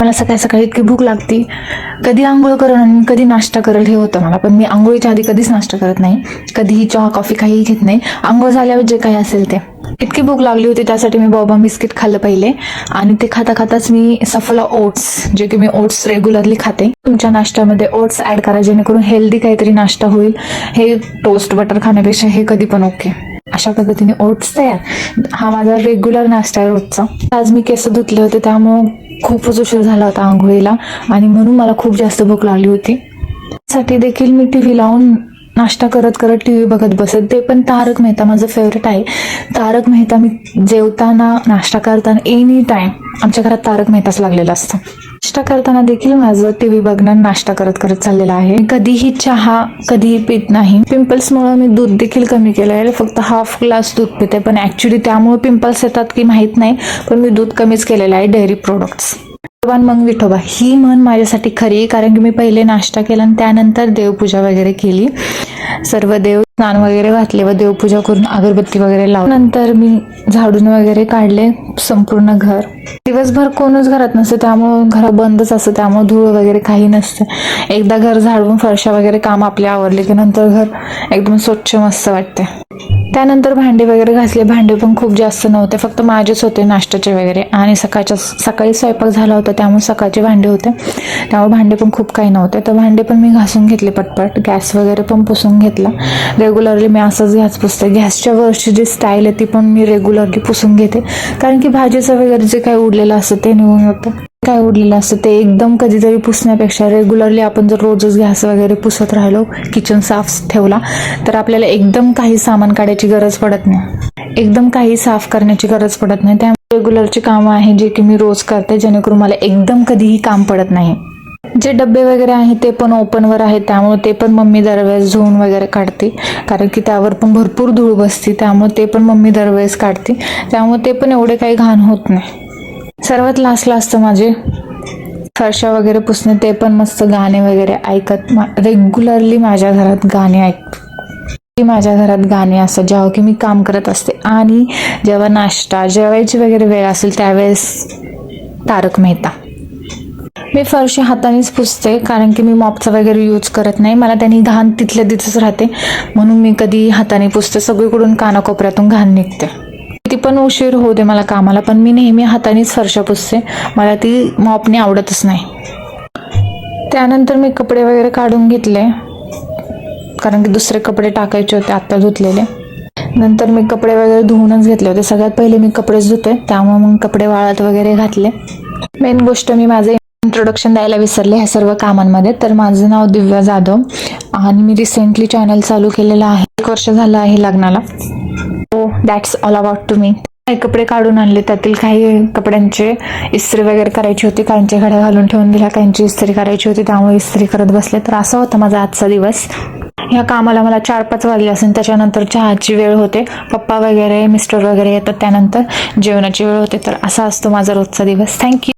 मला सकाळी सकाळी इतकी भूक लागती. कधी आंघोळ करेल आणि कधी नाश्ता करेल हे होतं मला. पण मी आंघोळीच्या आधी कधीच नाश्ता करत नाही. कधीही चहा कॉफी काहीही घेत नाही. आंघोळ झाल्यावर जे काही असेल ते. इतकी भूक लागली होती त्यासाठी मी बॉबा बिस्किट खाल्लं पहिले. आणि ते खाता खाताच मी सफला ओट्स जे की मी ओट्स रेग्युलरली खाते. तुमच्या नाश्त्यामध्ये ओट्स ऍड करा जेणेकरून हेल्दी काहीतरी नाश्ता होईल. हे टोस्ट बटर खाण्यापेक्षा हे कधी पण ओके अशा पद्धतीने ओट्स तयार. हा माझा रेग्युलर नाश्ता आहे रोजचा. आज मी केस धुतले होते त्यामुळं खूपच उशीर झाला होता आंघोळीला आणि म्हणून मला खूप जास्त भूक लागली होती. साठी देखील मी टी व्ही लावून नाश्ता करत करत टी व्ही बघत बसत ते पण तारक मेहता माझं फेवरेट आहे. तारक मेहता मी जेवताना नाश्ता करताना एनी टाईम आमच्या घरात तारक मेहताच लागलेला असतं. नाश्ता करताना देखील माझं टी व्ही बघणं नाश्ता करत करत चाललेला आहे. कधीही चहा कधीही पित नाही. पिंपल्समुळे मी दूध देखील कमी केलं आहे फक्त हाफ ग्लास दूध पिते. पण ऍक्च्युली त्यामुळे पिंपल्स येतात की माहीत नाही पण मी दूध कमीच केलेलं आहे डेअरी प्रोडक्ट्स भगवान मग विठोबा. ही म्हण माझ्यासाठी खरी कारण की मी पहिले नाश्ता केला आणि त्यानंतर देवपूजा वगैरे केली. सर्व देव स्नान वगैरे घातले व देवपूजा करून अगरबत्ती वगैरे लावून नंतर मी झाडून वगैरे काढले संपूर्ण घर. दिवसभर कोणच घरात नसतं त्यामुळं घर बंदच असतं त्यामुळे धूळ वगैरे काही नसतं. एकदा घर झाडून फरशा वगैरे काम आपले आवरले की नंतर घर एकदम स्वच्छ मस्त वाटते त्यानंतर भांडे वगैरे घासले. भांडे पण खूप जास्त नव्हते. फक्त माझेच होते नाश्त्याचे वगैरे. आणि सकाळच्या सकाळी स्वयंपाक झाला होता त्यामुळे सकाळचे भांडे होते. त्यामुळे भांडे पण खूप काही नव्हते. तर भांडे पण मी घासून घेतले पटपट. गॅस वगैरे पण पुसून घेतला. रेग्युलरली मी असंच गॅस पुसते. गॅसच्या वरची जी स्टाईल आहे ती पण मी रेग्युलरली पुसून घेते. कारण की भाजीचं वगैरे जे काही उडलेलं असतं ते निघून होतं काय उडलेलं असतं ते एकदम कधीतरी पुसण्यापेक्षा रेग्युलरली आपण जर रोजच गॅस वगैरे पुसत राहिलो किचन साफ ठेवला तर आपल्याला एकदम काही सामान काढायची गरज पडत नाही. एकदम काही साफ करण्याची गरज पडत नाही. त्यामुळे रेग्युलरची कामं आहे जे की मी रोज करते जेणेकरून मला एकदम कधीही काम पडत नाही. जे डबे वगैरे आहेत ते पण ओपनवर आहेत. त्यामुळे ते पण मम्मी दरवेळेस धुवून वगैरे काढते. कारण की त्यावर पण भरपूर धूळ बसते. त्यामुळे ते पण मम्मी दरवेळेस काढते. त्यामुळे ते पण एवढे काही घाण होत नाही. सर्वात लास्टला असतं माझे फरशा वगैरे पुसणे. ते पण मस्त गाणे वगैरे ऐकत रेग्युलरली माझ्या घरात गाणे ऐक माझ्या घरात गाणे असतात जेव्हा की मी काम करत असते. आणि जेव्हा नाश्ता जेवायची वगैरे वेळ असेल त्यावेळेस तारक मेहता. मी फरशी हातानेच पुसते कारण की मी मॉपचा वगैरे यूज करत नाही. मला त्यांनी घाण तिथल्या तिथंच राहते. म्हणून मी कधी हाताने पुसते सगळीकडून कानाकोपऱ्यातून घाण निघते. ती पण उशीर होऊ दे मला कामाला पण मी नेहमी हातानेच फरशा पुसते. मला ती मॉपने आवडतच नाही. त्यानंतर मी कपडे वगैरे काढून घेतले. कारण की दुसरे कपडे टाकायचे होते आत्ता धुतलेले. नंतर मी कपडे वगैरे धुवूनच घेतले होते. सगळ्यात पहिले मी कपडेच धुते त्यामुळे मग कपडे वाळत वगैरे घातले. मेन गोष्ट मी माझे इंट्रोडक्शन द्यायला विसरले ह्या सर्व कामांमध्ये. तर माझं नाव दिव्या जाधव आणि मी रिसेंटली चॅनल चालू केलेलं आहे. एक वर्ष झालं आहे लग्नाला. हो that's all about to me काही कपडे काढून आणले. त्यातील काही कपड्यांचे इस्त्री वगैरे करायची होती. काहींच्या घड्या घालून ठेवून दिल्या काहींची इस्त्री करायची होती त्यामुळे इस्त्री करत बसले. तर असा होता माझा आजचा दिवस. ह्या कामाला मला चार पाच वाजले असेल त्याच्यानंतर चहाची वेळ होते. पप्पा वगैरे मिस्टर वगैरे येतात त्यानंतर. जेवणाची वेळ होते तर असा असतो माझा रोजचा दिवस. थँक्यू